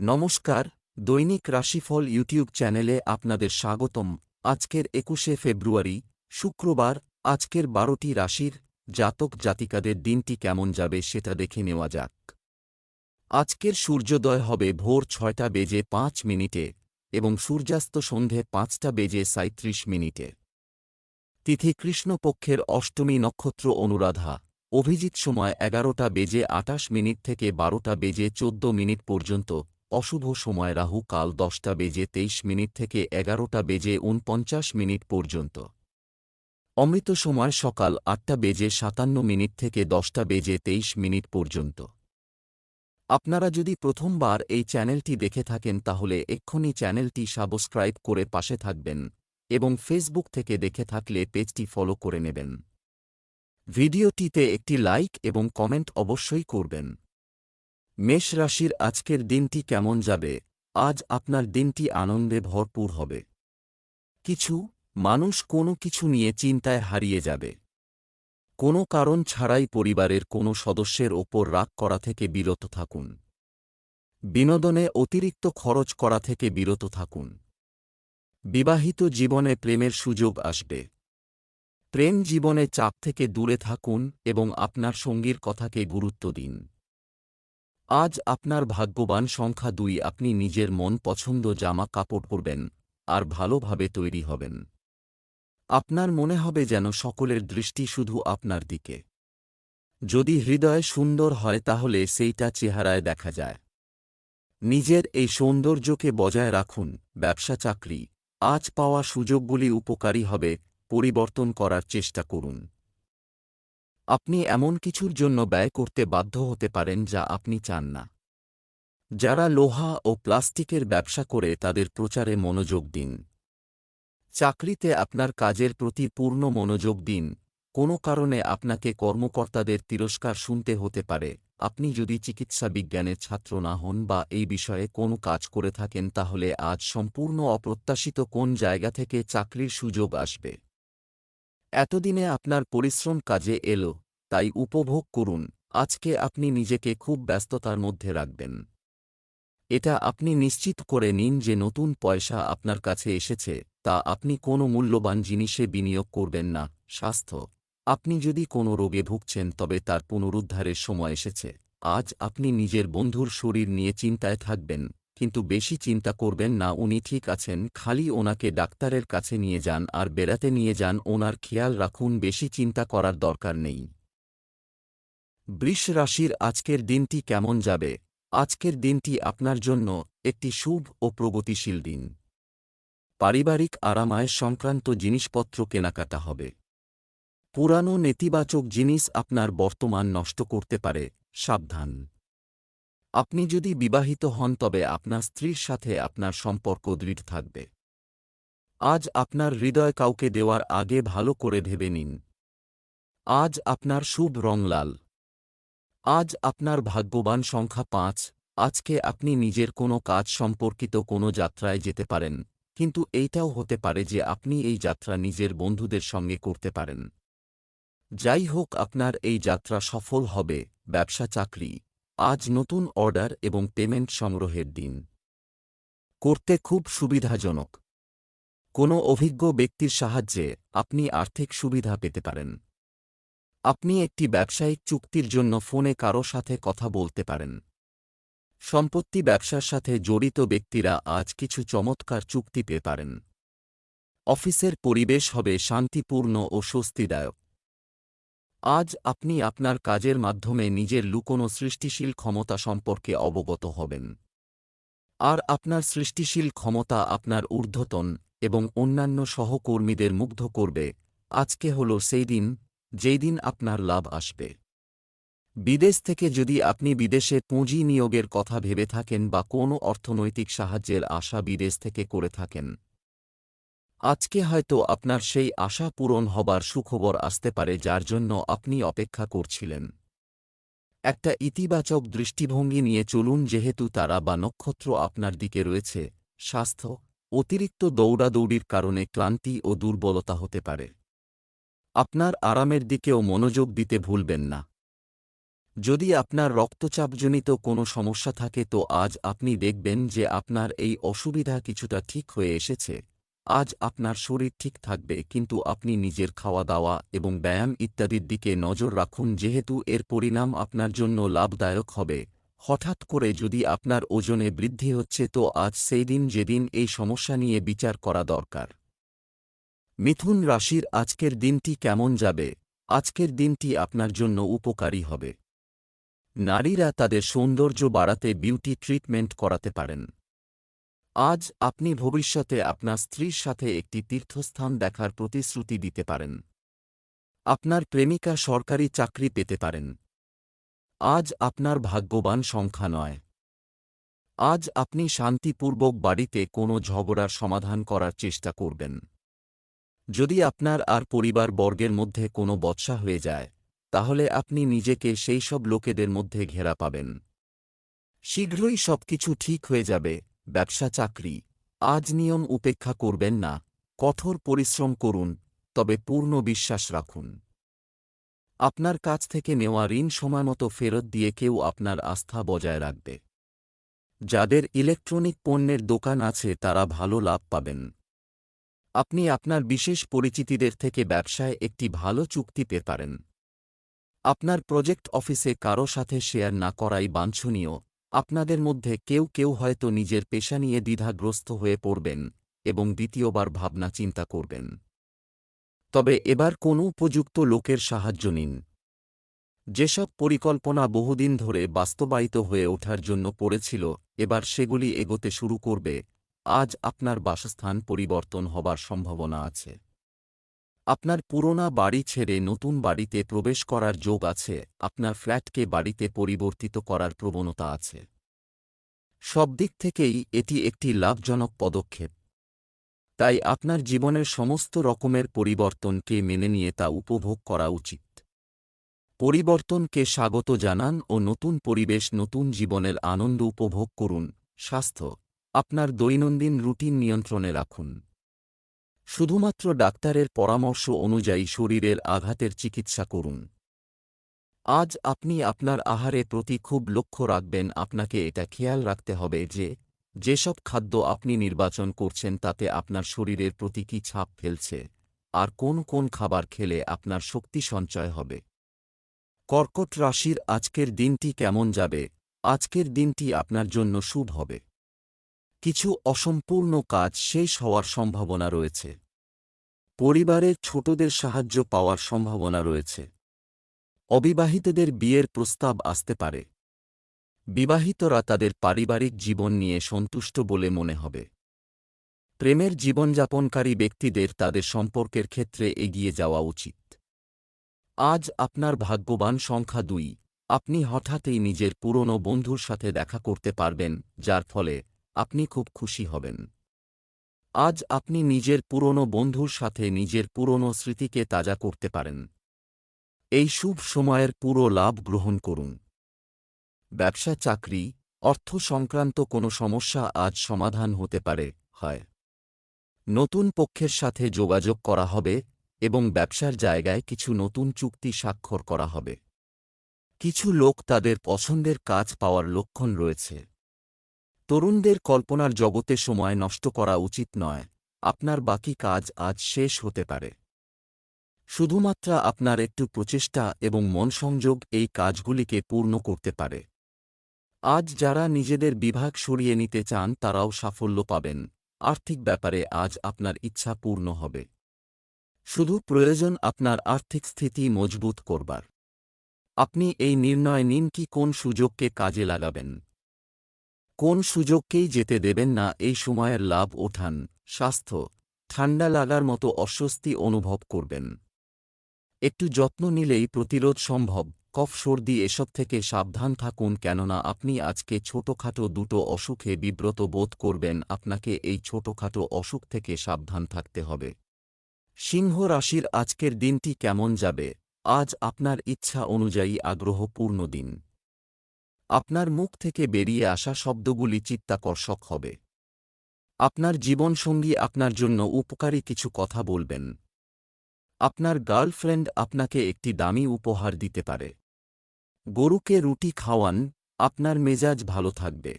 নমস্কার, দৈনিক রাশিফল ইউটিউব চ্যানেলে আপনাদের স্বাগতম। আজকের একুশে ফেব্রুয়ারি, শুক্রবার, আজকের বারোটি রাশির জাতক জাতিকাদের দিনটি কেমন যাবে সেটা দেখে নেওয়া যাক। আজকের সূর্যোদয় হবে ভোর ছয়টা বেজে পাঁচ মিনিটে এবং সূর্যাস্ত সন্ধে পাঁচটা বেজে সাঁত্রিশ মিনিটে। তিথি কৃষ্ণপক্ষের অষ্টমী নক্ষত্র অনুরাধা, অভিজিৎ সময় এগারোটা বেজে আটাশ মিনিট থেকে বারোটা বেজে চোদ্দ মিনিট পর্যন্ত অশুভ সময় রাহু কাল দশটা বেজে তেইশ মিনিট থেকে এগারোটা বেজে উনপঞ্চাশ মিনিট পর্যন্ত। অমৃত সময় সকাল আটটা বেজে সাতান্ন মিনিট থেকে দশটা বেজে তেইশ মিনিট পর্যন্ত। আপনারা যদি প্রথমবার এই চ্যানেলটি দেখে থাকেন তাহলে এক্ষুনি চ্যানেলটি সাবস্ক্রাইব করে পাশে থাকবেন এবং ফেসবুক থেকে দেখে থাকলে পেজটি ফলো করে নেবেন। ভিডিওটিতে একটি লাইক এবং কমেন্ট অবশ্যই করবেন। মেষ রাশির আজকের দিনটি কেমন যাবে? আজ আপনার দিনটি আনন্দে ভরপুর হবে। কিছু মানুষ কোনো কিছু নিয়ে চিন্তায় হারিয়ে যাবে। কোনো কারণ ছাড়াই পরিবারের কোনো সদস্যের ওপর রাগ করা থেকে বিরত থাকুন। বিনোদনে অতিরিক্ত খরচ করা থেকে বিরত থাকুন। বিবাহিত জীবনে প্রেমের সুযোগ আসবে। প্রেম জীবনে চাপ থেকে দূরে থাকুন এবং আপনার সঙ্গীর কথাকে গুরুত্ব দিন। আজ আপনার ভাগ্যবান সংখ্যা দুই, আপনি নিজের মন পছন্দ জামা কাপড় পরবেন, আর ভালোভাবে তৈরি হবেন। আপনার মনে হবে যেন সকলের দৃষ্টি শুধু আপনার দিকে। যদি হৃদয় সুন্দর হয় তাহলে সেইটা চেহারায় দেখা যায়। নিজের এই সৌন্দর্যকে বজায় রাখুন, ব্যবসা চাকরি, আজ পাওয়া সুযোগগুলি উপকারী হবে, পরিবর্তন করার চেষ্টা করুন। আপনি এমন কিছুর জন্য ব্যয় করতে বাধ্য হতে পারেন যা আপনি চান না। যারা লোহা ও প্লাস্টিকের ব্যবসা করে তাদের প্রচারে মনোযোগ দিন। চাকরিতে আপনার কাজের প্রতি পূর্ণ মনোযোগ দিন। কোনো কারণে আপনাকে কর্মকর্তাদের তিরস্কার শুনতে হতে পারে। আপনি যদি চিকিৎসা বিজ্ঞানের ছাত্র না হন বা এই বিষয়ে কোনো কাজ করে থাকেন তাহলে আজ সম্পূর্ণ অপ্রত্যাশিত কোন জায়গা থেকে চাকরির সুযোগ আসবে। এতদিনে আপনার পরিশ্রম কাজে এলো, তাই উপভোগ করুন, আজকে আপনি নিজেকে খুব ব্যস্ততার মধ্যে রাখবেন। এটা আপনি নিশ্চিত করে নিন যে নতুন পয়সা আপনার কাছে এসেছে, তা আপনি কোনো মূল্যবান জিনিসে বিনিয়োগ করবেন না, স্বাস্থ্য। আপনি যদি কোনো রোগে ভুগছেন তবে তার পুনরুদ্ধারের সময় এসেছে, আজ আপনি নিজের বন্ধুর শরীর নিয়ে চিন্তায় থাকবেন। কিন্তু বেশি চিন্তা করবেন না, উনি ঠিক আছেন, খালি ওনাকে ডাক্তারের কাছে নিয়ে যান আর বেড়াতে নিয়ে যান, ওনার খেয়াল রাখুন, বেশি চিন্তা করার দরকার নেই। বৃষ রাশির আজকের দিনটি কেমন যাবে? আজকের দিনটি আপনার জন্য একটি শুভ ও প্রগতিশীল দিন। পারিবারিক আরামায় সংক্রান্ত জিনিসপত্র কেনাকাটা হবে। পুরানো নেতিবাচক জিনিস আপনার বর্তমান নষ্ট করতে পারে, সাবধান। আপনি যদি বিবাহিত হন, তবে আপনার স্ত্রীর সাথে আপনার সম্পর্ক দৃঢ় থাকবে। আজ আপনার হৃদয় কাউকে দেওয়ার আগে ভালো করে ভেবে নিন। আজ আপনার শুভ রং লাল। আজ আপনার ভাগ্যবান সংখ্যা পাঁচ। আজকে আপনি নিজের কোনো কাজ সম্পর্কিত কোনো যাত্রায় যেতে পারেন, কিন্তু এইটাও হতে পারে যে আপনি এই যাত্রা নিজের বন্ধুদের সঙ্গে করতে পারেন। যাই হোক, আপনার এই যাত্রা সফল হবে, ব্যবসা, চাকরি। আজ নতুন অর্ডার এবং পেমেন্ট সংগ্রহের দিন। করতে খুব সুবিধাজনক। কোনো অভিজ্ঞ ব্যক্তির সাহায্যে আপনি আর্থিক সুবিধা পেতে পারেন। আপনি একটি ব্যবসায়িক চুক্তির জন্য ফোনে কারও সাথে কথা বলতে পারেন। সম্পত্তি ব্যবসার সাথে জড়িত ব্যক্তিরা আজ কিছু চমৎকার চুক্তি পেতে পারেন। অফিসের পরিবেশ হবে শান্তিপূর্ণ ও স্বস্তিদায়ক। আজ আপনি আপনার কাজের মাধ্যমে নিজের লুকোনো সৃষ্টিশীল ক্ষমতা সম্পর্কে অবগত হবেন। আর আপনার সৃষ্টিশীল ক্ষমতা আপনার ঊর্ধ্বতন এবং অন্যান্য সহকর্মীদের মুগ্ধ করবে। আজকে হল সেই দিন, যেই দিন আপনার লাভ আসবে। বিদেশ থেকে যদি আপনি বিদেশে পুঁজি নিয়োগের কথা ভেবে থাকেন বা কোনো অর্থনৈতিক সাহায্যের আশা বিদেশ থেকে করে থাকেন আজকে হয়তো আপনার সেই আশা পূরণ হবার সুখবর আসতে পারে যার জন্য আপনি অপেক্ষা করছিলেন। একটা ইতিবাচক দৃষ্টিভঙ্গি নিয়ে চলুন যেহেতু তারা বা নক্ষত্র আপনার দিকে রয়েছে, স্বাস্থ্য, অতিরিক্ত দৌড়াদৌড়ির কারণে ক্লান্তি ও দুর্বলতা হতে পারে। আপনার আরামের দিকেও মনোযোগ দিতে ভুলবেন না। যদি আপনার রক্তচাপজনিত কোনো সমস্যা থাকে তো আজ আপনি দেখবেন যে আপনার এই অসুবিধা কিছুটা ঠিক হয়ে এসেছে। আজ আপনার শরীর ঠিক থাকবে, কিন্তু আপনি নিজের খাওয়া দাওয়া এবং ব্যায়াম ইত্যাদির দিকে নজর রাখুন, যেহেতু এর পরিণাম আপনার জন্য লাভদায়ক হবে। হঠাৎ করে যদি আপনার ওজনে বৃদ্ধি হচ্ছে, তো আজ সেই দিন যেদিন এই সমস্যা নিয়ে বিচার করা দরকার। মিথুন রাশির আজকের দিনটি কেমন যাবে? আজকের দিনটি আপনার জন্য উপকারী হবে। নারীরা তাদের সৌন্দর্য বাড়াতে বিউটি ট্রিটমেন্ট করাতে পারেন। আজ আপনি ভবিষ্যতে আপনার স্ত্রীর সাথে একটি তীর্থস্থান দেখার প্রতিশ্রুতি দিতে পারেন। আপনার প্রেমিকা সরকারি চাকরি পেতে পারেন। আজ আপনার ভাগ্যবান সংখ্যা নয়। আজ আপনি শান্তিপূর্বক বাড়িতে কোনো ঝগড়ার সমাধান করার চেষ্টা করবেন। যদি আপনার আর পরিবার বর্গের মধ্যে কোনো বৎসা হয়ে যায়, তাহলে আপনি নিজেকে সেই সব লোকেদের মধ্যে ঘেরা পাবেন। শীঘ্রই সবকিছু ঠিক হয়ে যাবে। ব্যবসা চাকরি। আজ নিয়ম উপেক্ষা করবেন না, কঠোর পরিশ্রম করুন, তবে পূর্ণ বিশ্বাস রাখুন। আপনার কাছ থেকে নেওয়া ঋণ সময়মতো ফেরত দিয়ে কেউ আপনার আস্থা বজায় রাখবে। যাদের ইলেকট্রনিক পণ্যের দোকান আছে তারা ভালো লাভ পাবেন। আপনি আপনার বিশেষ পরিচিতিদের থেকে ব্যবসায় একটি ভালো চুক্তি পেতে পারেন। আপনার প্রজেক্ট অফিসে কারও সাথে শেয়ার না করাই বাঞ্ছনীয়। আপনাদের মধ্যে কেউ কেউ হয়তো নিজের পেশা নিয়ে দ্বিধাগ্রস্ত হয়ে পড়বেন এবং দ্বিতীয়বার ভাবনা চিন্তা করবেন। তবে এবার কোনো উপযুক্ত লোকের সাহায্য নিন। যেসব পরিকল্পনা বহুদিন ধরে বাস্তবায়িত হয়ে ওঠার জন্য পড়েছিল, এবার সেগুলি এগোতে শুরু করবে। আজ আপনার বাসস্থান পরিবর্তন হবার সম্ভাবনা আছে। আপনার পুরোনা বাড়ি ছেড়ে নতুন বাড়িতে প্রবেশ করার যোগ আছে, আপনার ফ্ল্যাটকে বাড়িতে পরিবর্তিত করার প্রবণতা আছে। সব দিক থেকেই এটি একটি লাভজনক পদক্ষেপ। তাই আপনার জীবনের সমস্ত রকমের পরিবর্তনকে মেনে নিয়ে তা উপভোগ করা উচিত। পরিবর্তনকে স্বাগত জানান ও নতুন পরিবেশ, নতুন জীবনের আনন্দ উপভোগ করুন। স্বাস্থ্য, আপনার দৈনন্দিন রুটিন নিয়ন্ত্রণে রাখুন। শুধুমাত্র ডাক্তারের পরামর্শ অনুযায়ী শরীরের আঘাতের চিকিৎসা করুন। আজ আপনি আপনার আহারে প্রতি খুব লক্ষ্য রাখবেন, আপনাকে এটা খেয়াল রাখতে হবে যে, যেসব খাদ্য আপনি নির্বাচন করছেন তাতে আপনার শরীরের প্রতি কী ছাপ ফেলছে, আর কোন কোন খাবার খেলে আপনার শক্তি সঞ্চয় হবে। কর্কট রাশির আজকের দিনটি কেমন যাবে? আজকের দিনটি আপনার জন্য শুভ হবে। কিছু অসম্পূর্ণ কাজ শেষ হওয়ার সম্ভাবনা রয়েছে। পরিবারের ছোটদের সাহায্য পাওয়ার সম্ভাবনা রয়েছে। অবিবাহিতদের বিয়ের প্রস্তাব আসতে পারে। বিবাহিতরা তাদের পারিবারিক জীবন নিয়ে সন্তুষ্ট বলে মনে হবে। প্রেমের জীবনযাপনকারী ব্যক্তিদের তাদের সম্পর্কের ক্ষেত্রে এগিয়ে যাওয়া উচিত। আজ আপনার ভাগ্যবান সংখ্যা দুই। আপনি হঠাৎই নিজের পুরনো বন্ধুর সাথে দেখা করতে পারবেন, যার ফলে আপনি খুব খুশি হবেন। আজ আপনি নিজের পুরনো বন্ধুর সাথে নিজের পুরনো স্মৃতিকে তাজা করতে পারেন। এই শুভ সময়ের পুরো লাভ গ্রহণ করুন। ব্যবসা, চাকরি, অর্থ সংক্রান্ত কোনো সমস্যা আজ সমাধান হতে পারে, হয়। নতুন পক্ষের সাথে যোগাযোগ করা হবে এবং ব্যবসার জায়গায় কিছু নতুন চুক্তি স্বাক্ষর করা হবে। কিছু লোক তাদের পছন্দের কাজ পাওয়ার লক্ষণ রয়েছে। তরুণদের কল্পনার জগতে সময় নষ্ট করা উচিত নয়। আপনার বাকি কাজ আজ শেষ হতে পারে। শুধুমাত্র আপনার একটু প্রচেষ্টা এবং মনসংযোগ এই কাজগুলিকে পূর্ণ করতে পারে। আজ যারা নিজেদের বিভাগ সরিয়ে নিতে চান তারাও সাফল্য পাবেন। আর্থিক ব্যাপারে আজ আপনার ইচ্ছা পূর্ণ হবে। শুধু প্রয়োজন আপনার আর্থিক স্থিতি মজবুত করবার। আপনি এই নির্ণয় নিন কি কোন সুযোগকে কাজে লাগাবেন। কোন সুযোগকেই যেতে দেবেন না, এই সময়ের লাভ ওঠান, স্বাস্থ্য, ঠান্ডা লাগার মতো অস্বস্তি অনুভব করবেন। একটু যত্ন নিলেই প্রতিরোধ সম্ভব, কফ, সর্দি এসব থেকে সাবধান থাকুন কেননা আপনি আজকে ছোটখাটো দুটো অসুখে বিব্রত বোধ করবেন, আপনাকে এই ছোটখাটো অসুখ থেকে সাবধান থাকতে হবে। সিংহ রাশির আজকের দিনটি কেমন যাবে? আজ আপনার ইচ্ছা অনুযায়ী আগ্রহপূর্ণ দিন। আপনার মুখ থেকে বেরিয়ে আসা শব্দগুলি চিত্তাকর্ষক হবে। আপনার জীবনসঙ্গী আপনার জন্য উপকারী কিছু কথা বলবেন। আপনার গার্লফ্রেন্ড আপনাকে একটি দামি উপহার দিতে পারে। গরুকে রুটি খাওয়ান, আপনার মেজাজ ভালো থাকবে।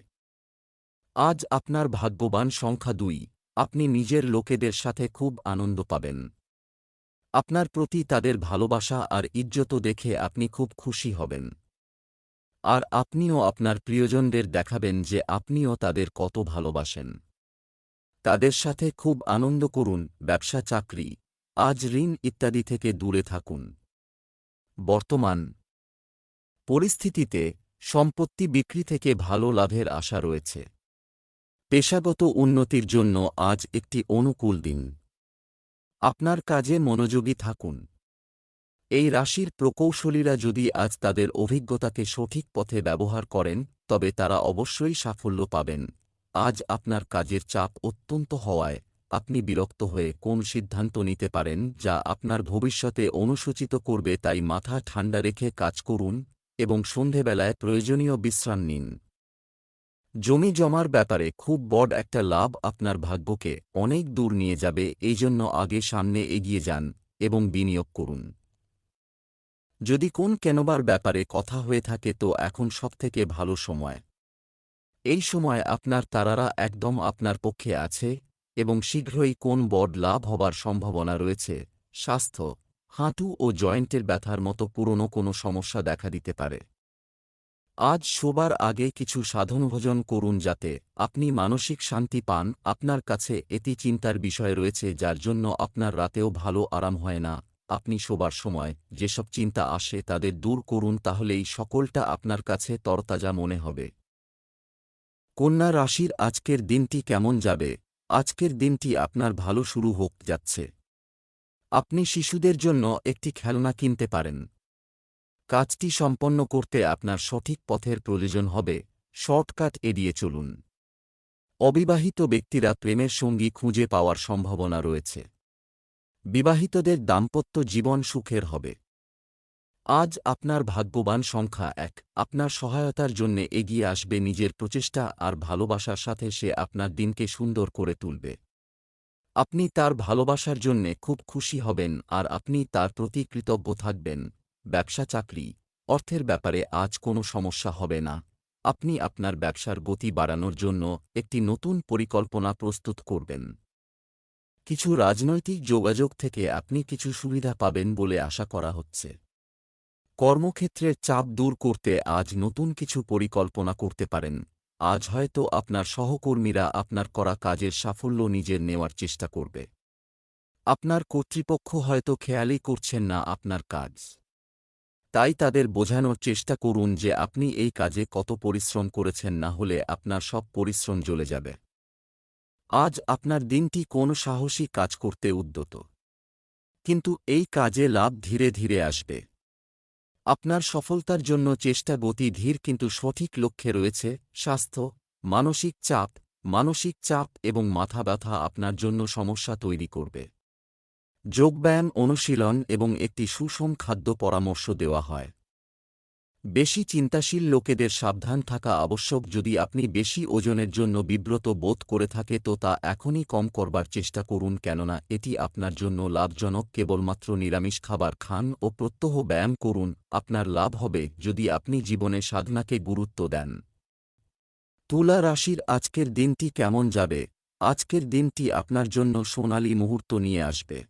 আজ আপনার ভাগ্যবান সংখ্যা দুই, আপনি নিজের লোকেদের সাথে খুব আনন্দ পাবেন। আপনার প্রতি তাদের ভালোবাসা আর ইজ্জত দেখে আপনি খুব খুশি হবেন। আর আপনিও আপনার প্রিয়জনদের দেখাবেন যে আপনিও তাদের কত ভালোবাসেন। তাদের সাথে খুব আনন্দ করুন, ব্যবসা, চাকরি, আজ ঋণ ইত্যাদি থেকে দূরে থাকুন। বর্তমান পরিস্থিতিতে সম্পত্তি বিক্রি থেকে ভালো লাভের আশা রয়েছে। পেশাগত উন্নতির জন্য আজ একটি অনুকূল দিন। আপনার কাজে মনোযোগী থাকুন। এই রাশির প্রকৌশলীরা যদি আজ তাদের অভিজ্ঞতাকে সঠিক পথে ব্যবহার করেন, তবে তারা অবশ্যই সাফল্য পাবেন। আজ আপনার কাজের চাপ অত্যন্ত হওয়ায় আপনি বিরক্ত হয়ে কোন সিদ্ধান্ত নিতে পারেন, যা আপনার ভবিষ্যতে অনুসূচিত করবে তাই মাথা ঠান্ডা রেখে কাজ করুন এবং সন্ধেবেলায় প্রয়োজনীয় বিশ্রাম নিন। জমি জমার ব্যাপারে খুব বড় একটা লাভ আপনার ভাগ্যকে অনেক দূর নিয়ে যাবে এই জন্য আগে সামনে এগিয়ে যান এবং বিনিয়োগ করুন। যদি কোন কেনবার ব্যাপারে কথা হয়ে থাকে তো এখন সবথেকে ভালো সময়। এই সময় আপনার তারারা একদম আপনার পক্ষে আছে এবং শীঘ্রই কোন বড় লাভ হবার সম্ভাবনা রয়েছে, স্বাস্থ্য, হাঁটু ও জয়েন্টের ব্যথার মতো পুরনো কোনো সমস্যা দেখা দিতে পারে। আজ শোবার আগে কিছু সাধনভোজন করুন যাতে আপনি মানসিক শান্তি পান। আপনার কাছে এটি চিন্তার বিষয় রয়েছে যার জন্য আপনার রাতেও ভালো আরাম হয় না। আপনি শোবার সময় যেসব চিন্তা আসে তাদের দূর করুন তাহলেই সকলটা আপনার কাছে তরতাজা মনে হবে। কন্যা রাশির আজকের দিনটি কেমন যাবে? আজকের দিনটি আপনার ভালো শুরু হোক যাচ্ছে। আপনি শিশুদের জন্য একটি খেলনা কিনতে পারেন। কাজটি সম্পন্ন করতে আপনার সঠিক পথের প্রয়োজন হবে। শর্টকাট এড়িয়ে চলুন। অবিবাহিত ব্যক্তিরা প্রেমের সঙ্গী খুঁজে পাওয়ার সম্ভাবনা রয়েছে। বিবাহিতদের দাম্পত্য জীবন সুখের হবে। আজ আপনার ভাগ্যবান সংখ্যা এক। আপনার সহায়তার জন্যে এগিয়ে আসবে নিজের প্রচেষ্টা আর ভালোবাসার সাথে সে আপনার দিনকে সুন্দর করে তুলবে। আপনি তার ভালোবাসার জন্যে খুব খুশি হবেন আর আপনি তার প্রতি কৃতজ্ঞ থাকবেন। ব্যবসা চাকরি, অর্থের ব্যাপারে আজ কোনো সমস্যা হবে না। আপনি আপনার ব্যবসার গতি বাড়ানোর জন্য একটি নতুন পরিকল্পনা প্রস্তুত করবেন। কিছু রাজনৈতিক যোগাযোগ থেকে আপনি কিছু সুবিধা পাবেন বলে আশা করা হচ্ছে। কর্মক্ষেত্রের চাপ দূর করতে আজ নতুন কিছু পরিকল্পনা করতে পারেন। আজ হয়তো আপনার সহকর্মীরা আপনার করা কাজের সাফল্য নিজের নেওয়ার চেষ্টা করবে। আপনার কর্তৃপক্ষ হয়তো খেয়ালই করছেন না আপনার কাজ। তাই তাদের বোঝানোর চেষ্টা করুন যে আপনি এই কাজে কত পরিশ্রম করেছেন না হলে আপনার সব পরিশ্রম জ্বলে যাবে। আজ আপনার দিনটি কোন সাহসী কাজ করতে উদ্যত। কিন্তু এই কাজে লাভ ধীরে ধীরে আসবে। আপনার সফলতার জন্য চেষ্টা গতি ধীর কিন্তু সঠিক লক্ষ্যে রয়েছে, স্বাস্থ্য, মানসিক চাপ মানসিক চাপ এবং মাথা ব্যথা আপনার জন্য সমস্যা তৈরি করবে। যোগব্যায়াম, অনুশীলন এবং একটি সুষম খাদ্য পরামর্শ দেওয়া হয়। বেশি চিন্তাশীল লোকেদের সাবধান থাকা আবশ্যক। যদি আপনি বেশি ওজনের জন্য বিব্রত বোধ করে থাকে, তো তা এখনই কম করবার চেষ্টা করুন। কেননা, এটি আপনার জন্য লাভজনক। কেবলমাত্র নিরামিষ খাবার খান ও প্রত্যহ ব্যায়াম করুন। আপনার লাভ হবে যদি আপনি জীবনে সাধনাকে গুরুত্ব দেন। তুলা রাশির আজকের দিনটি কেমন যাবে? আজকের দিনটি আপনার জন্য সোনালী মুহূর্ত নিয়ে আসবে।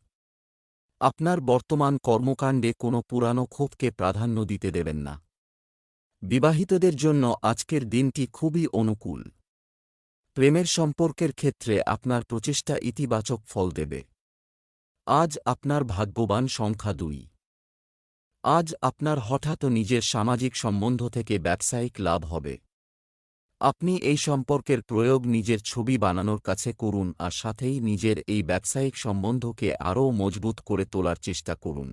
আপনার বর্তমান কর্মকাণ্ডে কোনো পুরানো ক্ষোভকে প্রাধান্য দিতে দেবেন না। বিবাহিতদের জন্য আজকের দিনটি খুবই অনুকূল। প্রেমের সম্পর্কের ক্ষেত্রে আপনার প্রচেষ্টা ইতিবাচক ফল দেবে। আজ আপনার ভাগ্যবান সংখ্যা দুই। আজ আপনার হঠাৎ নিজের সামাজিক সম্বন্ধ থেকে ব্যবসায়িক লাভ হবে। আপনি এই সম্পর্কের প্রয়োগ নিজের ছবি বানানোর কাছে করুন আর সাথেই নিজের এই ব্যবসায়িক সম্বন্ধকে আরও মজবুত করে তোলার চেষ্টা করুন।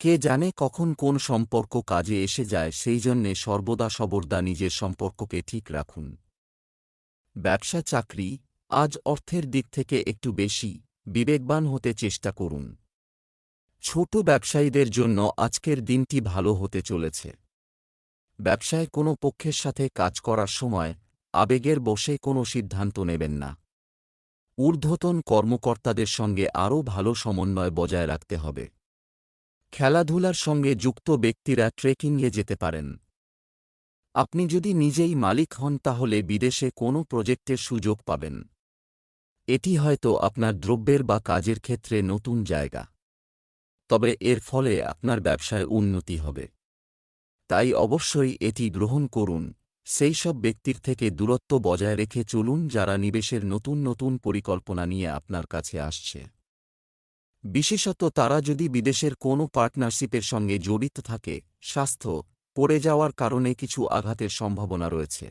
কে জানে কখন কোন সম্পর্ক কাজে এসে যায়, সেই জন্যে সর্বদা সবর্দা নিজের সম্পর্ককে ঠিক রাখুন। ব্যবসা চাকরি, আজ অর্থের দিক থেকে একটু বেশি, বিবেকবান হতে চেষ্টা করুন। ছোট ব্যবসায়ীদের জন্য আজকের দিনটি ভালো হতে চলেছে। ব্যবসায় কোনো পক্ষের সাথে কাজ করার সময় আবেগের বসে কোনো সিদ্ধান্ত নেবেন না। ঊর্ধ্বতন কর্মকর্তাদের সঙ্গে আরও ভালো সমন্বয় বজায় রাখতে হবে। খেলাধুলার সঙ্গে যুক্ত ব্যক্তিরা ট্রেকিংয়ে যেতে পারেন। আপনি যদি নিজেই মালিক হন তাহলে বিদেশে কোনো প্রজেক্টের সুযোগ পাবেন। এটি হয়তো আপনার দ্রব্যের বা কাজের ক্ষেত্রে নতুন জায়গা। তবে এর ফলে আপনার ব্যবসায় উন্নতি হবে। তাই অবশ্যই এটি গ্রহণ করুন। সেই সব ব্যক্তির থেকে দূরত্ব বজায় রেখে চলুন যারা নিবেশের নতুন নতুন পরিকল্পনা নিয়ে আপনার কাছে আসছে। বিশেষত তারা যদি বিদেশের কোনো পার্টনারশিপের সঙ্গে জড়িত থাকে, স্বাস্থ্য পড়ে যাওয়ার কারণে কিছু আঘাতের সম্ভাবনা রয়েছে।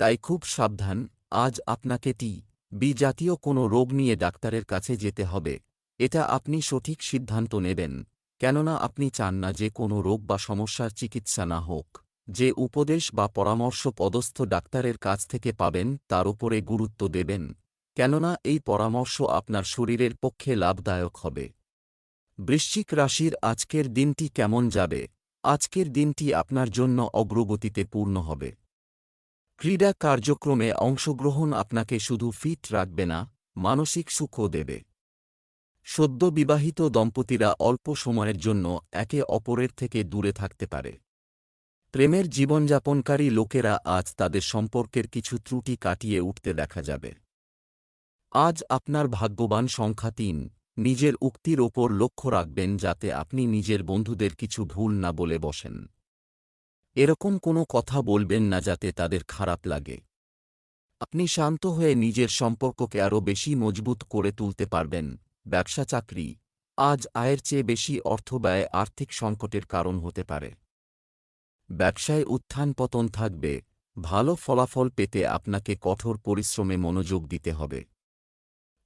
তাই খুব সাবধান, আজ আপনাকে টি বি জাতীয় কোনো রোগ নিয়ে ডাক্তারের কাছে যেতে হবে, এটা আপনি সঠিক সিদ্ধান্ত নেবেন, কেননা আপনি চান না যে কোনো রোগ বা সমস্যার চিকিৎসা না হোক, যে উপদেশ বা পরামর্শ পদস্থ ডাক্তারের কাছ থেকে পাবেন তার উপরে গুরুত্ব দেবেন। কেননা এই পরামর্শ আপনার শরীরের পক্ষে লাভদায়ক হবে। বৃশ্চিক রাশির আজকের দিনটি কেমন যাবে? আজকের দিনটি আপনার জন্য অগ্রগতিতে পূর্ণ হবে। ক্রীড়া কার্যক্রমে অংশগ্রহণ আপনাকে শুধু ফিট রাখবে না, মানসিক সুখও দেবে। সদ্য বিবাহিত দম্পতিরা অল্প সময়ের জন্য একে অপরের থেকে দূরে থাকতে পারে। প্রেমের জীবনযাপনকারী লোকেরা আজ তাদের সম্পর্কের কিছু ত্রুটি কাটিয়ে উঠতে দেখা যাবে। আজ আপনার ভাগ্যবান সংখ্যা তিন। নিজের উক্তির ওপর লক্ষ্য রাখবেন যাতে আপনি নিজের বন্ধুদের কিছু ভুল না বলে বসেন। এরকম কোনো কথা বলবেন না যাতে তাদের খারাপ লাগে। আপনি শান্ত হয়ে নিজের সম্পর্ককে আরও বেশি মজবুত করে তুলতে পারবেন। ব্যবসা চাকরি। আজ আয়ের চেয়ে বেশি অর্থ ব্যয় আর্থিক সংকটের কারণ হতে পারে। ব্যবসায় উত্থান পতন থাকবে। ভালো ফলাফল পেতে আপনাকে কঠোর পরিশ্রমে মনোযোগ দিতে হবে।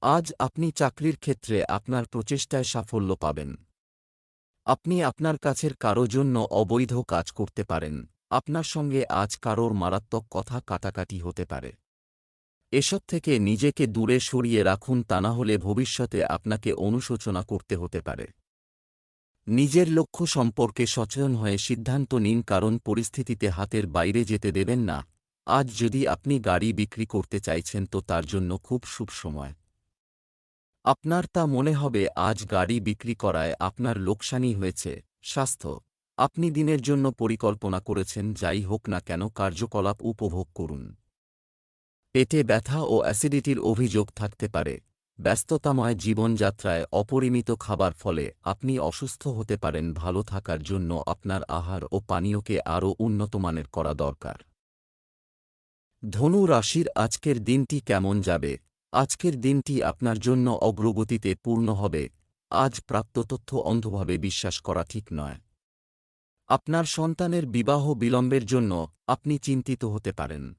আজ আপনি চাকরির ক্ষেত্রে আপনার প্রচেষ্টায় সাফল্য পাবেন। আপনি আপনার কাছের কারও জন্য অবৈধ কাজ করতে পারেন। আপনার সঙ্গে আজ কারোর মারাত্মক কথা কাটাকাটি হতে পারে। এসব থেকে নিজেকে দূরে সরিয়ে রাখুন তা না হলে ভবিষ্যতে আপনাকে অনুশোচনা করতে হতে পারে। নিজের লক্ষ্য সম্পর্কে সচেতন হয়ে সিদ্ধান্ত নিন, কারণ পরিস্থিতিতে হাতের বাইরে যেতে দেবেন না। আজ যদি আপনি গাড়ি বিক্রি করতে চাইছেন, তো তার জন্য খুব শুভ সময়। আপনার তা মনে হবে, আজ গাড়ি বিক্রি করায় আপনার লোকসানি হয়েছে। স্বাস্থ্য। আপনি দিনের জন্য পরিকল্পনা করেছেন, যাই হোক না কেন কার্যকলাপ উপভোগ করুন। পেটে ব্যথা ও অ্যাসিডিটির অভিযোগ থাকতে পারে। ব্যস্ততাময় জীবনযাত্রায় অপরিমিত খাবার ফলে আপনি অসুস্থ হতে পারেন, ভালো থাকার জন্য আপনার আহার ও পানীয়কে আরও উন্নতমানের করা দরকার। ধনু রাশির আজকের দিনটি কেমন যাবে? আজকের দিনটি আপনার জন্য অগ্রগতিতে পূর্ণ হবে। আজ প্রাপ্ত তথ্য অন্ধভাবে বিশ্বাস করা ঠিক নয়। আপনার সন্তানের বিবাহ বিলম্বের জন্য আপনি চিন্তিত হতে পারেন।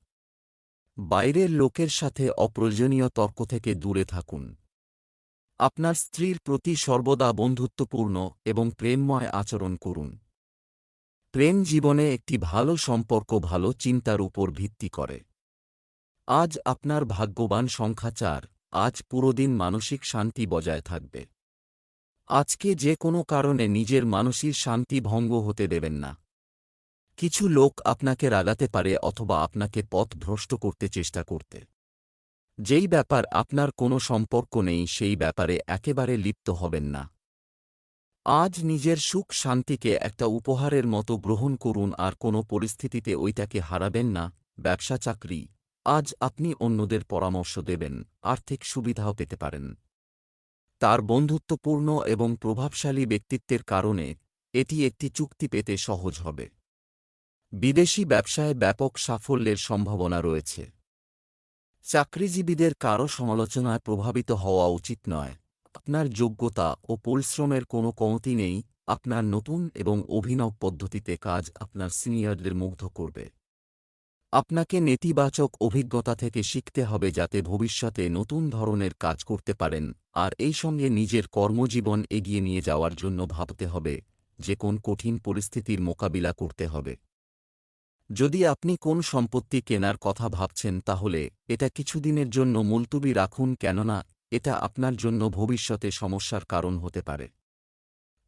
বাইরের লোকের সাথে অপ্রয়োজনীয় তর্ক থেকে দূরে থাকুন। আপনার স্ত্রীর প্রতি সর্বদা বন্ধুত্বপূর্ণ এবং প্রেমময় আচরণ করুন। প্রেম জীবনে একটি ভালো সম্পর্ক ভালো চিন্তার উপর ভিত্তি করে। আজ আপনার ভাগ্যবান সংখ্যা চার, আজ পুরোদিন মানসিক শান্তি বজায় থাকবে। আজকে যে কোনো কারণে নিজের মানসিক শান্তি ভঙ্গ হতে দেবেন না। কিছু লোক আপনাকে রাগাতে পারে অথবা আপনাকে পথ ভ্রষ্ট করতে চেষ্টা করতে। যেই ব্যাপার আপনার কোনো সম্পর্ক নেই, সেই ব্যাপারে একেবারে লিপ্ত হবেন না। আজ নিজের সুখ শান্তিকে একটা উপহারের মতো গ্রহণ করুন আর কোনো পরিস্থিতিতে ওইটাকে হারাবেন না, ব্যবসা চাকরি। আজ আপনি অন্যদের পরামর্শ দেবেন, আর্থিক সুবিধাও পেতে পারেন। তার বন্ধুত্বপূর্ণ এবং প্রভাবশালী ব্যক্তিত্বের কারণে এটি একটি চুক্তি পেতে সহজ হবে। বিদেশি ব্যবসায় ব্যাপক সাফল্যের সম্ভাবনা রয়েছে। চাকরিজীবীদের কারও সমালোচনায় প্রভাবিত হওয়া উচিত নয়। আপনার যোগ্যতা ও পরিশ্রমের কোনো কমতি নেই, আপনার নতুন এবং অভিনব পদ্ধতিতে কাজ আপনার সিনিয়রদের মুগ্ধ করবে। আপনাকে নেতিবাচক অভিজ্ঞতা থেকে শিখতে হবে যাতে ভবিষ্যতে নতুন ধরনের কাজ করতে পারেন, আর এই সঙ্গে নিজের কর্মজীবন এগিয়ে নিয়ে যাওয়ার জন্য ভাবতে হবে যে কোন কঠিন পরিস্থিতির মোকাবিলা করতে হবে। যদি আপনি কোন সম্পত্তি কেনার কথা ভাবছেন তাহলে এটা কিছুদিনের জন্য মুলতুবি রাখুন কেননা এটা আপনার জন্য ভবিষ্যতে সমস্যার কারণ হতে পারে।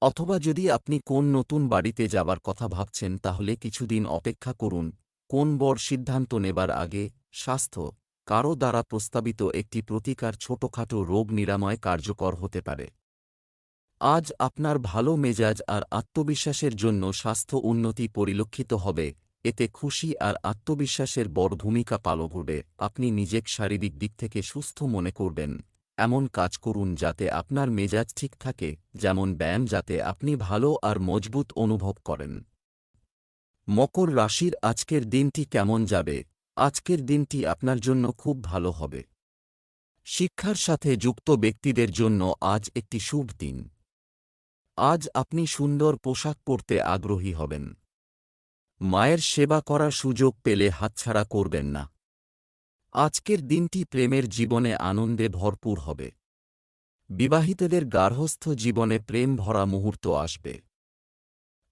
অথবা যদি আপনি কোন নতুন বাড়িতে যাবার কথা ভাবছেন তাহলে কিছুদিন অপেক্ষা করুন কোন বর সিদ্ধান্ত নেবার আগে স্বাস্থ্য কারও দ্বারা প্রস্তাবিত একটি প্রতিকার ছোটখাটো রোগ নিরাময় কার্যকর হতে পারে। আজ আপনার ভালো মেজাজ আর আত্মবিশ্বাসের জন্য স্বাস্থ্য উন্নতি পরিলক্ষিত হবে, এতে খুশি আর আত্মবিশ্বাসের বড় ভূমিকা পালন করবে। আপনি নিজেক শারীরিক দিক থেকে সুস্থ মনে করবেন। এমন কাজ করুন যাতে আপনার মেজাজ ঠিক থাকে, যেমন ব্যায়াম যাতে আপনি ভালো আর মজবুত অনুভব করেন। মকর রাশির আজকের দিনটি কেমন যাবে? আজকের দিনটি আপনার জন্য খুব ভালো হবে। শিক্ষার সাথে যুক্ত ব্যক্তিদের জন্য আজ একটি শুভ দিন। আজ আপনি সুন্দর পোশাক পরতে আগ্রহী হবেন। মায়ের সেবা করার সুযোগ পেলে হাতছাড়া করবেন না। আজকের দিনটি প্রেমের জীবনে আনন্দে ভরপুর হবে। বিবাহিতদের গার্হস্থ্য জীবনে প্রেম ভরা মুহূর্ত আসবে।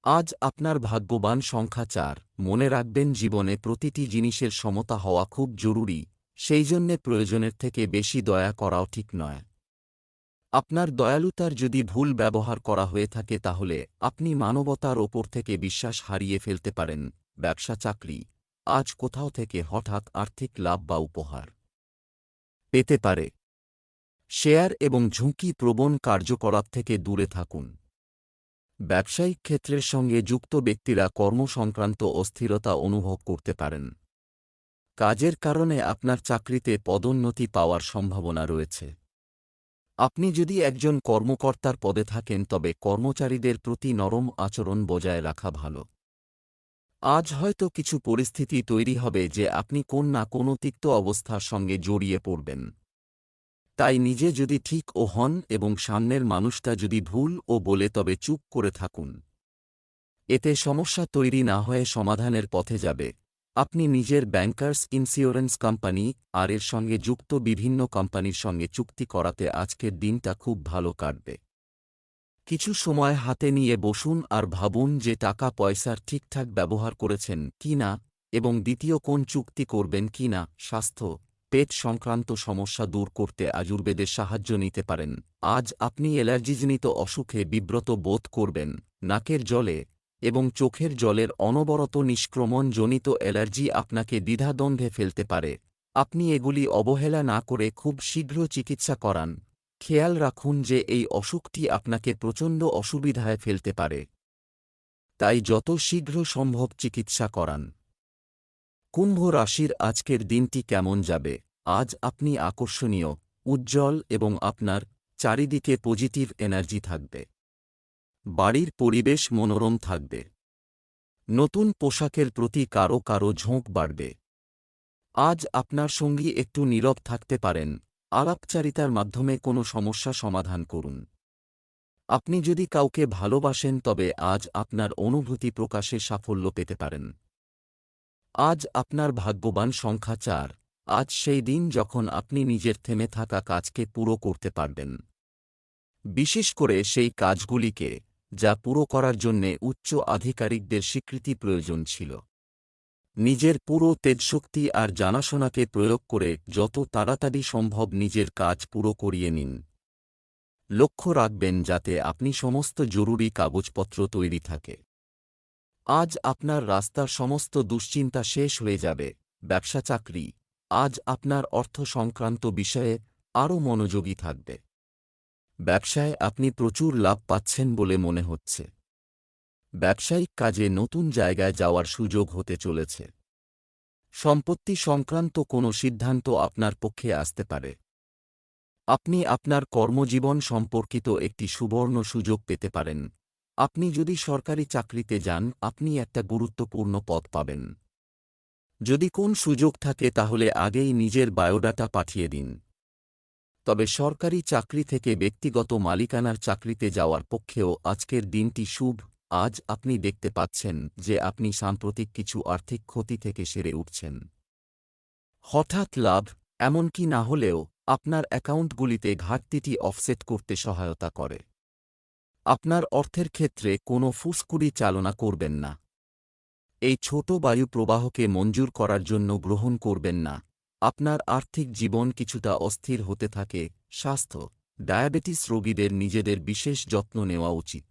আজ আপনার ভাগ্যবান সংখ্যা চার। মনে রাখবেন, জীবনে প্রতিটি জিনিসের সমতা হওয়া খুব জরুরি, সেই জন্যে প্রয়োজনের থেকে বেশি দয়া করাও ঠিক নয়। আপনার দয়ালুতার যদি ভুল ব্যবহার করা হয়ে থাকে, তাহলে আপনি মানবতার ওপর থেকে বিশ্বাস হারিয়ে ফেলতে পারেন। ব্যবসা, চাকরি, আজ কোথাও থেকে হঠাৎ আর্থিক লাভ বা উপহার পেতে পারে। শেয়ার এবং ঝুঁকি প্রবণ কার্যকলাপ থেকে দূরে থাকুন। ব্যবসায়িক ক্ষেত্রের সঙ্গে যুক্ত ব্যক্তিরা কর্মসংক্রান্ত অস্থিরতা অনুভব করতে পারেন। কাজের কারণে আপনার চাকরিতে পদোন্নতি পাওয়ার সম্ভাবনা রয়েছে। আপনি যদি একজন কর্মকর্তার পদে থাকেন, তবে কর্মচারীদের প্রতি নরম আচরণ বজায় রাখা ভালো। আজ হয়তো কিছু পরিস্থিতি তৈরি হবে যে আপনি কোন না কোনো তিক্ত অবস্থার সঙ্গে জড়িয়ে পড়বেন। তাই নিজে যদি ঠিক ও হন এবং সামনের মানুষটা যদি ভুল ও বলে তবে চুপ করে থাকুন। এতে সমস্যা তৈরি না হয়ে সমাধানের পথে যাবে। আপনি নিজের ব্যাংকার্স ইন্স্যুরেন্স কোম্পানি আর এর সঙ্গে যুক্ত বিভিন্ন কোম্পানির সঙ্গে চুক্তি করাতে আজকের দিনটা খুব ভালো কাটবে। কিছু সময় হাতে নিয়ে বসুন আর ভাবুন যে টাকা পয়সার ঠিকঠাক ব্যবহার করেছেন কি না এবং দ্বিতীয় কোন চুক্তি করবেন কি না স্বাস্থ্য পেট সংক্রান্ত সমস্যা দূর করতে আয়ুর্বেদের সাহায্য নিতে পারেন। আজ আপনি অ্যালার্জিজনিত অসুখে বিব্রত বোধ করবেন, নাকের জলে এবং চোখের জলের অনবরত নিষ্ক্রমণজনিত অ্যালার্জি আপনাকে দ্বিধাদ্বন্দ্বে ফেলতে পারে। আপনি এগুলি অবহেলা না করে খুব শীঘ্র চিকিৎসা করান। খেয়াল রাখুন যে এই অসুখটি আপনাকে প্রচণ্ড অসুবিধায় ফেলতে পারে। তাই যত শীঘ্র সম্ভব চিকিৎসা করান। কুম্ভ রাশির আজকের দিনটি কেমন যাবে? আজ আপনি আকর্ষণীয়, উজ্জ্বল এবং আপনার চারিদিকে পজিটিভ এনার্জি থাকবে। বাড়ির পরিবেশ মনোরম থাকবে। নতুন পোশাকের প্রতি কারও কারও ঝোঁক বাড়বে। আজ আপনার সঙ্গী একটু নীরব থাকতে পারেন, আলাপচারিতার মাধ্যমে কোনো সমস্যা সমাধান করুন। আপনি যদি কাউকে ভালোবাসেন তবে আজ আপনার অনুভূতি প্রকাশে সাফল্য পেতে পারেন। আজ আপনার ভাগ্যবান সংখ্যা চার। আজ সেই দিন যখন আপনি নিজের থেমে থাকা কাজকে পুরো করতে পারবেন। বিশেষ করে সেই কাজগুলিকে, যা পুরো করার জন্যে উচ্চ আধিকারিকদের স্বীকৃতি প্রয়োজন ছিল। নিজের পুরো তেজশক্তি আর জানাশোনাকে প্রয়োগ করে যত তাড়াতাড়ি সম্ভব নিজের কাজ পুরো করিয়ে নিন। লক্ষ্য রাখবেন যাতে আপনি সমস্ত জরুরি কাগজপত্র তৈরি থাকে। আজ আপনার রাস্তার সমস্ত দুশ্চিন্তা শেষ হয়ে যাবে, ব্যবসা চাকরি। আজ আপনার অর্থ সংক্রান্ত বিষয়ে আরও মনোযোগী থাকবে। ব্যবসায় আপনি প্রচুর লাভ পাচ্ছেন বলে মনে হচ্ছে। ব্যবসায়িক কাজে নতুন জায়গায় যাওয়ার সুযোগ হতে চলেছে। সম্পত্তি সংক্রান্ত কোনো সিদ্ধান্ত আপনার পক্ষে আসতে পারে। আপনি আপনার কর্মজীবন সম্পর্কিত একটি সুবর্ণ সুযোগ পেতে পারেন। আপনি যদি সরকারি চাকরিতে যান, আপনি একটা গুরুত্বপূর্ণ পদ পাবেন। যদি কোন সুযোগ থাকে, তাহলে আগেই নিজের বায়োডাটা পাঠিয়ে দিন। তবে সরকারি চাকরি থেকে ব্যক্তিগত মালিকানার চাকরিতে যাওয়ার পক্ষেও আজকের দিনটি শুভ। আজ আপনি দেখতে পাচ্ছেন যে আপনি সাম্প্রতিক কিছু আর্থিক ক্ষতি থেকে সেরে উঠছেন। হঠাৎ লাভ, এমনকি না হলেও, আপনার অ্যাকাউন্টগুলিতে ঘাটতিটি অফসেট করতে সহায়তা করে। আপনার অর্থের ক্ষেত্রে কোনো ফুসকুড়ি চালনা করবেন না। এই ছোট বায়ু প্রবাহকে মঞ্জুর করার জন্য গ্রহণ করবেন না। আপনার আর্থিক জীবন কিছুটা অস্থির হতে থাকে। স্বাস্থ্য, ডায়াবেটিস রোগীদের নিজেদের বিশেষ যত্ন নেওয়া উচিত।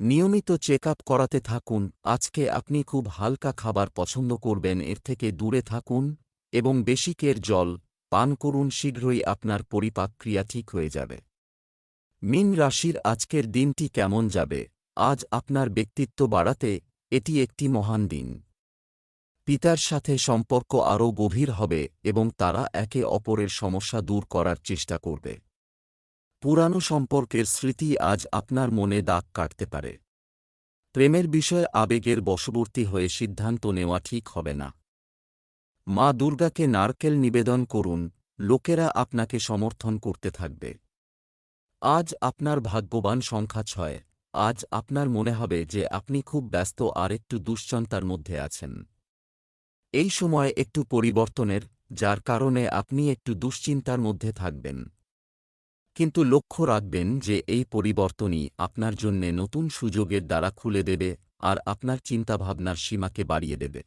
নিয়মিত চেক করাতে থাকুন। আজকে আপনি খুব হালকা খাবার পছন্দ করবেন, এর থেকে দূরে থাকুন এবং বেশিকের জল পান করুন, শীঘ্রই আপনার পরিপাক ক্রিয়া ঠিক হয়ে যাবে। মিন রাশির আজকের দিনটি কেমন যাবে? আজ আপনার ব্যক্তিত্ব বাড়াতে এটি একটি মহান দিন। পিতার সাথে সম্পর্ক আরও গভীর হবে এবং তারা একে অপরের সমস্যা দূর করার চেষ্টা করবে। পুরানো সম্পর্কের স্মৃতি আজ আপনার মনে দাগ কাটতে পারে। প্রেমের বিষয়ে আবেগের বশবর্তী হয়ে সিদ্ধান্ত নেওয়া ঠিক হবে না। মা দুর্গাকে নারকেল নিবেদন করুন, লোকেরা আপনাকে সমর্থন করতে থাকবে। আজ আপনার ভাগ্যবান সংখ্যা ছয়। আজ আপনার মনে হবে যে আপনি খুব ব্যস্ত আর একটু দুশ্চন্তার মধ্যে আছেন। এই সময় একটু পরিবর্তনের, যার কারণে আপনি একটু দুশ্চিন্তার মধ্যে থাকবেন। কিন্তু লক্ষ্য রাখবেন যে এই পরিবর্তনই আপনার জন্যে নতুন সুযোগের দ্বারা খুলে দেবে আর আপনার চিন্তাভাবনার সীমাকে বাড়িয়ে দেবে।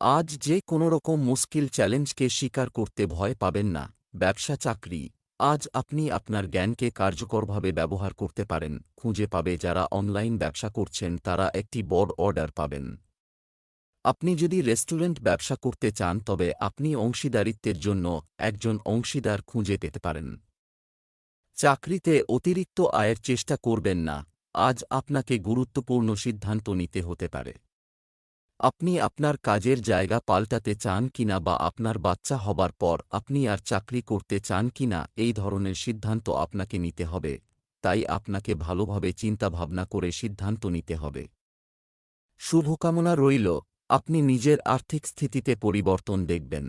আজ যে কোনো রকম মুশকিল চ্যালেঞ্জকে স্বীকার করতে ভয় পাবেন না। ব্যবসা চাকরি আজ আপনি আপনার জ্ঞানকে কার্যকরভাবে ব্যবহার করতে পারেন। খুঁজে পাবে যারা অনলাইন ব্যবসা করছেন, তারা একটি বড় অর্ডার পাবেন। আপনি যদি রেস্টুরেন্ট ব্যবসা করতে চান, তবে আপনি অংশীদারিত্বের জন্য একজন অংশীদার খুঁজে পেতে পারেন। চাকরিতে অতিরিক্ত আয়ের চেষ্টা করবেন না। আজ আপনাকে গুরুত্বপূর্ণ সিদ্ধান্ত নিতে হতে পারে। আপনি আপনার কাজের জায়গা পাল্টাতে চান কিনা বা আপনার বাচ্চা হবার পর আপনি আর চাকরি করতে চান কিনা, এই ধরনের সিদ্ধান্ত আপনাকে নিতে হবে। তাই আপনাকে ভালোভাবে চিন্তাভাবনা করে সিদ্ধান্ত নিতে হবে। শুভকামনা রইল, আপনি নিজের আর্থিক স্থিতিতে পরিবর্তন দেখবেন।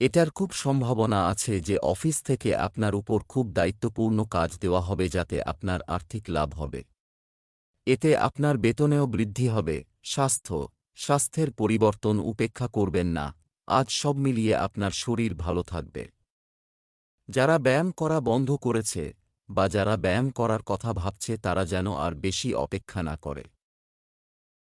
এটার খুব সম্ভাবনা আছে যে অফিস থেকে আপনার উপর খুব দায়িত্বপূর্ণ কাজ দেওয়া হবে যাতে আপনার আর্থিক লাভ হবে। এতে আপনার বেতনেও বৃদ্ধি হবে। স্বাস্থ্য, স্বাস্থ্যের পরিবর্তন উপেক্ষা করবেন না। আজ সব মিলিয়ে আপনার শরীর ভালো থাকবে। যারা ব্যায়াম করা বন্ধ করেছে বা যারা ব্যায়াম করার কথা ভাবছে তারা যেন আর বেশি অপেক্ষা না করে।